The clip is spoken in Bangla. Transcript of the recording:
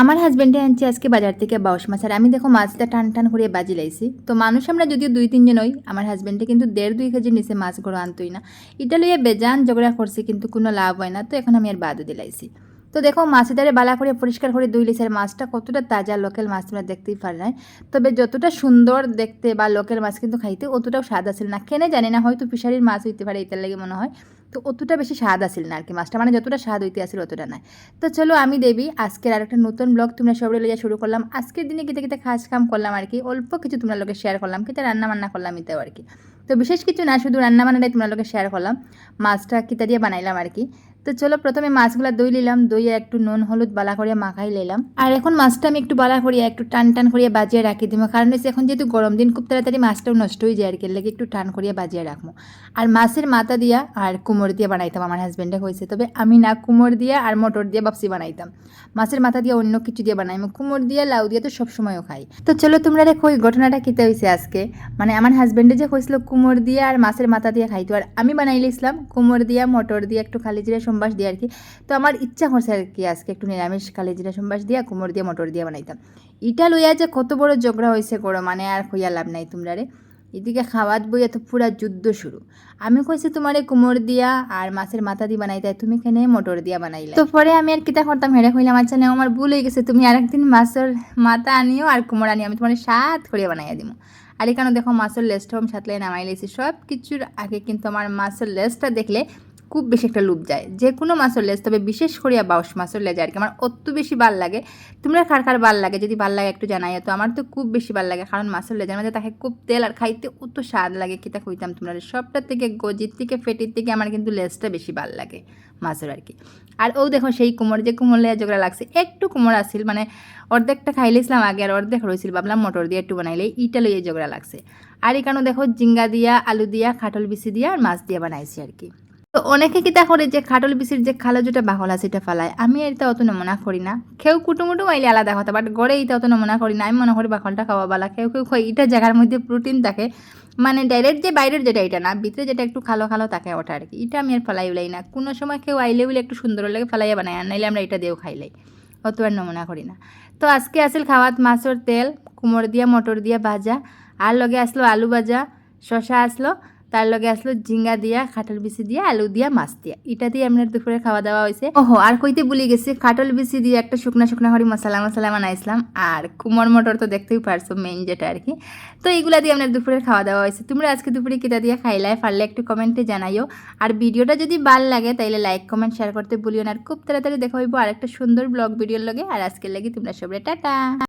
আমার হাজব্যান্ডে আনছে আজকে বাজার থেকে বাউশ মাছ, আর আমি দেখো মাছটা টান টান করে বাজি লাইছি। তো মানুষ আমরা যদিও দুই তিনজন হই আমার হাজব্যান্ডে কিন্তু দেড় দুই কেজির নিচে মাছ গড়ো আনতোই না। এটা লইয়ে বেজান ঝগড়া করছি, কিন্তু কোনো লাভ হয় না। তো এখন আমি আর বাদও দিলাইছি তো দেখো মাছের বালা করে পরিষ্কার করে দুই লিসের মাছটা কতটা তাজা লোকাল মাছ তোমরা দেখতেই পার নাই তবে যতটা সুন্দর দেখতে বা লোকাল মাছ কিন্তু খাইতে, অতটাও স্বাদ আসল না। কেনে জানি না, হয়তো ফিশারির মাছ হইতে পারে, এটার লাগে মনে হয়। তো অতটা বেশি স্বাদ আসিল না আর কি মাছটা। মানে যতটা স্বাদ হইতে আসিল অতটা নাই। তো চলো আমি দেবী, আজকের আরেকটা নতুন ব্লগ তোমরা সবাই লইয়া শুরু করলাম। আজকের দিনে কিতে কিতে খাস খাম করলাম আর কি অল্প কিছু তোমরা লোকে শেয়ার করলাম, কিতে রান্না বান্না করলাম এটাও আর কি তো বিশেষ কিছু না, শুধু রান্না বান্নাটাই তোমরা লোকে শেয়ার করলাম। মাছটা কিতা দিয়ে বানাইলাম আর কি তো চলো প্রথমে মাছগুলো দই নিলাম। দইয়ে একটু নুন, হলুদ, বালা করিয়া মাখাই নিলাম। আর এখন মাছটা আমি একটু বালা করিয়া, একটু টান টান করিয়া বাজিয়ে রাখি দিব। কারণ হচ্ছে এখন যেহেতু গরম দিন, খুব তাড়াতাড়ি মাছটাও নষ্ট হয়ে যায় আর কি। লেগে একটু টান করিয়া বাজিয়ে রাখব। আর মাছের মাথা দিয়া আর কুমোর দিয়ে বানাইতাম, আমার হাজব্যান্ডে হয়েছে তবে আমি না কুমোর দিয়া আর মটর দিয়ে বাপসি বানাইতাম। মাছের মাথা দিয়ে অন্য কিছু দিয়ে বানাই। কুমোর দিয়ে, লাউ দিয়ে তো সবসময়ও খাই। তো চলো তোমরা দেখো ওই ঘটনাটা খেতে হয়েছে আজকে। মানে আমার হাজব্যান্ডে যে হয়েছিল কুমোর দিয়ে আর মাছের মাথা দিয়ে খাইতো। আর আমি বানাইলিছিলাম কুমোর দিয়া, মটর দিয়ে একটু খালি জিরা সম্বাস দিয়ে আর কি। তো আমার ইচ্ছা করছে আর কি আজকে একটু নিরামিষ খালি জিরা সম্বাস দিয়া, কুমোর দিয়ে, মটর দিয়ে বানাইতাম। ইটা লইয়া যে কত বড় ঝগড়া হয়েছে করো মানে আর হইয়া লাভ নাই তোমরা রে। এদিকে খাওয়াত বইয়া তো পুরা যুদ্ধ শুরু। আমি কইছি তোমারে কুমোর দিয়া আর মাছের মাথা দিয়ে বানাইতে, তুমি কেনে মটর দিয়া বানাইলে? তো পরে আমি আর কিতা করতাম হেরে কইলাম আচ্ছা নেও, আমার ভুল হয়ে গেছে তুমি আরেকদিন মাছের মাথা আনিও আর কুমোর আনিও, আমি তোমার সাত করিয়া বানাইয়া দিব আর এখানে দেখো, মাছের লেসটাও আমি সাতলাই নামাই লেছি সব কিছুর আগে কিন্তু আমার মাছের লেসটা দেখলে খুব বেশি একটা লুপ যায়। যে কোনো মাছের লেজ তবে বিশেষ করিয়া বাউস মাছের লেজ আর কি। আমার অত বেশি ভালো লাগে। তোমরা কার কার ভালো লাগে? যদি ভালো লাগে একটু জানাই তো আমার তো খুব বেশি ভালো লাগে, কারণ মাছের লেজের মধ্যে তাকে খুব তেল আর খাইতে অত স্বাদ লাগে কিতা কইতাম তোমরা? সবটার থেকে, গজির থেকে, ফেটির থেকে আমার কিন্তু লেজটা বেশি ভালো লাগে মাছের আর কি। আর ও দেখো সেই কুমোর, যে কুমোর লেয়া যেগুলো লাগছে, একটু কুমোর আসিল মানে অর্ধেকটা খাইলেছিলাম আগে আর অর্ধেক রয়েছিল ভাবলাম মটর দিয়ে একটু বানাইলে ইটা লইয়ে যেগুলো লাগছে। আর এখানে দেখো জিঙ্গা দিয়া, আলু দিয়া খাটল বিচি দিয়া আর মাছ দিয়া বানাইছি আর কি। তো অনেকে কিতা করে যে খাটল বিচির যে খালো যেটা বাহল আছে, এটা ফালায়। আমি এটা অত নমুনা করি না। কেউ কুটুমুটু আইলে আলাদা কথা বাট গড়ে এটা অত নমুনা করি না। আমি মনে করি বাকলটা খাওয়া বালা। কেউ কেউ খাই এটা জায়গার মধ্যে প্রোটিন থাকে। মানে ডাইরেক্ট যে বাইরের যেটা, এটা না। ভিতরে যেটা একটু খালো খালো থাকে ওটা আর কি। এটা আমি আর ফেলাই উলাই না। কোনো সময় কেউ আইলে উইলে একটু সুন্দর লাগে, ফেলাইয়া বানাই আর নাইলে আমরা এটা দিয়েও খাইলাই অত আর নমুনা করি না। তো আজকে আসল খাওয়াত মাছের তেল কুমড় দিয়া, মটর দিয়া ভাজা। আর লগে আসলো আলু ভাজা শশা আসলো। তার লগে আসলো ঝিঙ্গা দিয়া, খাটল বিচি দিয়া, আলু দিয়া, মাছ দিয়া। এটা দিয়ে আপনার দুপুরে খাওয়া দাওয়া হয়েছে ওহো, আর কইতে ভুলে গেছি, খাটল বিচি দিয়ে একটা শুকনা শুকনা করে মশলা মশলা বানাইছিলাম। আর কুমড় মটর তো দেখতেই পারছ মেইন যেটা আর কি। তো এইগুলা দিয়ে আপনার দুপুরের খাওয়া দাওয়া হয়েছে তোমরা আজকে দুপুরে কিতা দিয়ে খাইলাই পারলে একটু কমেন্টে জানাইও। আর ভিডিওটা যদি ভালো লাগে, তাইলে লাইক কমেন্ট শেয়ার করতে ভুলিও না। আর খুব তাড়াতাড়ি দেখা হইব আর একটা সুন্দর ব্লগ ভিডিওর লগে। আর আজকের লাগে তোমরা সবাই টাটা।